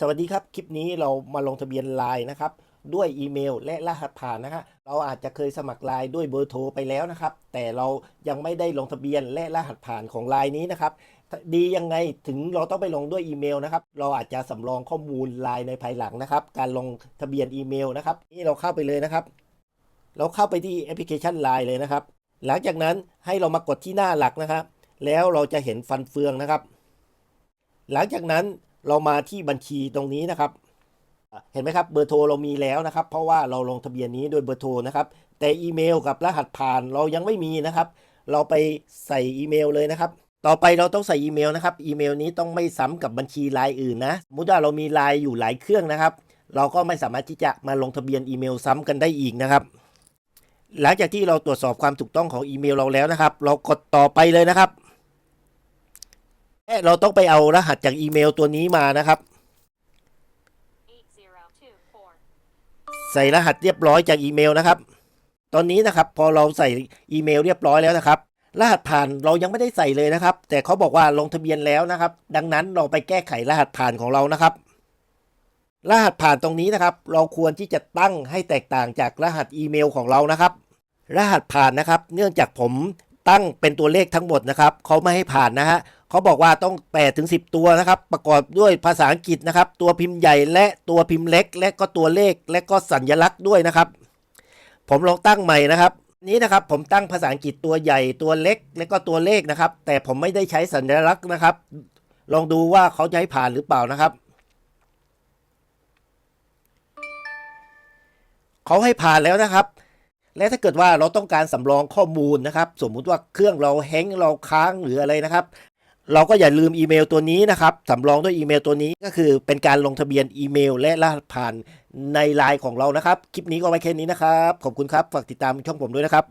สวัสดีครับ คลิปนี้เรามาลงทะเบียนไลน์นะครับ ด้วยอีเมลและรหัสผ่านนะฮะเราอาจจะเคยสมัครไลน์ด้วยเบอร์โทรไปแล้วนะครับ แต่เรายังไม่ได้ลงทะเบียนและรหัสผ่านของไลน์นี้นะครับ ดียังไงถึงเราต้องไปลงด้วยอีเมลนะครับ เราอาจจะสำรองข้อมูลไลน์ในภายหลังนะครับ การลงทะเบียนอีเมลนะครับ นี่เราเข้าไปเลยนะครับ เราเข้าไปที่แอปพลิเคชัน Line เลยนะครับ หลังจากนั้นให้เรามากดที่หน้าหลักนะครับ แล้วเราจะเห็นฟันเฟืองนะครับ หลังจากนั้น เรามาที่บัญชีตรงนี้นะครับ เห็นไหมครับเบอร์โทรเรามีแล้วนะครับ เพราะว่าเราลงทะเบียนนี้โดยเบอร์โทรนะครับ แต่อีเมลกับรหัสผ่านเรายังไม่มีนะครับ เราไปใส่อีเมลเลยนะครับ ต่อไปเราต้องใส่อีเมลนะครับ อีเมลนี้ต้องไม่ซ้ำกับบัญชีลน์อื่นนะสมมุติว่าเรามีลน์อยู่หลายเครื่องนะครับ เราก็ไม่สามารถที่จะมาลงทะเบียนอีเมลซ้ำกันได้อีกนะครับ หลังจากที่เราตรวจสอบความถูกต้องของอีเมลเราแล้วนะครับ เรากดต่อไปเลยนะครับ เราต้องไปเอารหัสจากอีเมลตัวนี้มานะครับ ใส่รหัสเรียบร้อยจากอีเมลนะครับ ตอนนี้นะครับพอเราใส่อีเมลเรียบร้อยแล้วนะครับ รหัสผ่านเรายังไม่ได้ใส่เลยนะครับ แต่เขาบอกว่าลงทะเบียนแล้วนะครับ ดังนั้นเราไปแก้ไขรหัสผ่านของเรานะครับ รหัสผ่านตรงนี้นะครับ เราควรที่จะตั้งให้แตกต่างจากรหัสอีเมลของเรานะครับ รหัสผ่านนะครับ เนื่องจากผมตั้งเป็นตัวเลขทั้งหมดนะครับเขาไม่ให้ผ่านนะฮะ เขาบอกว่าต้อง8ถึง10 ตัวนะครับ ประกอบด้วยภาษาอังกฤษนะครับ ตัวพิมพ์ใหญ่และตัวพิมพ์เล็ก และก็ตัวเลขและก็สัญลักษณ์ด้วยนะครับ ผมลองตั้งใหม่นะครับ นี้นะครับผมตั้งภาษาอังกฤษตัวใหญ่ตัวเล็ก และก็ตัวเลขนะครับ แต่ผมไม่ได้ใช้สัญลักษณ์นะครับ ลองดูว่าเขาจะให้ผ่านหรือเปล่านะครับเขาให้ผ่านแล้วนะครับและถ้าเกิดว่าเราต้องการสำรองข้อมูลนะครับ สมมุติว่าเครื่องเราแฮงก์เราค้างหรืออะไรนะครับ เราก็อย่าลืมอีเมลตัวนี้นะครับสำรองด้วยอีเมลตัวนี้ก็คือเป็นการลงทะเบียนอีเมล และรหัสผ่านในไลน์ของเรานะครับ คลิปนี้ก็ไว้แค่นี้นะครับ ขอบคุณครับ ฝากติดตามช่องผมด้วยนะครับ